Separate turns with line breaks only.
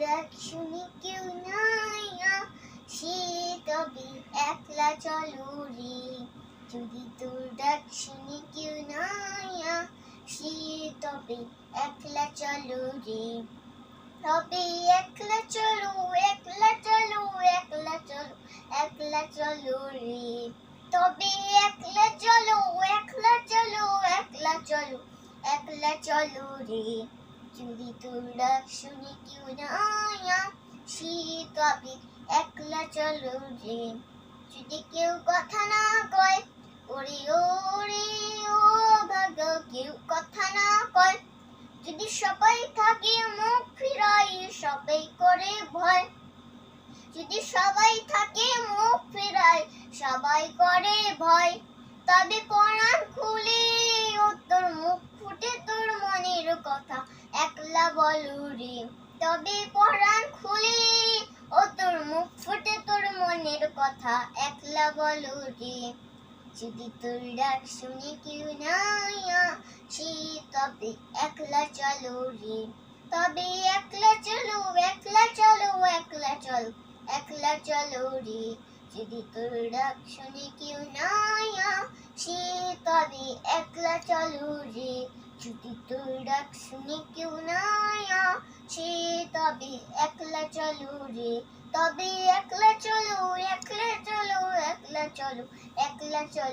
ডাক শুনি কেউ নাই সে তবে একলা চলো রে যদি তোর ডাক শুনি কেউ নাই সে তবে একলা চলো রে তবে একলা চলো একলা চলো একলা চলো একলা চলো রে তবে একলা চলো একলা চলো একলা চলো একলা চলো রে যদি তোর ডাক শুনে কেউ না সে তবে একলা চলো রে যদি কেউ কথা না কয়, ওরে ওরে ও ভাগ কেউ কথা না কয়। যদি সবাই থাকে মুখ ফিরাই সবাই করে ভয়। যদি সবাই থাকে মুখ ফিরায়, সবাই করে ভয়। তবে পরাণ খুলে ও তোর মুখ ফুটে তোর মনের কথা। একলা বলো রে, তবে তোর মুখ ফুটে তোর মনের কথা, একলা বলো রে। যদি তোর ডাক শুনে কেউ না সে তবে একলা চলো রে। তবে একলা চলো একলা চলো, একলা চল, একলা চলো রে। যদি তোর ডাক শুনে কেউ নাই সে তবে একলা চলো রে। যদি তোর ডাক শুনে কেউ নাই সে তবে একলা চলো রে তবে একলা চলো একলা চলো একলা চলো একলা চলো।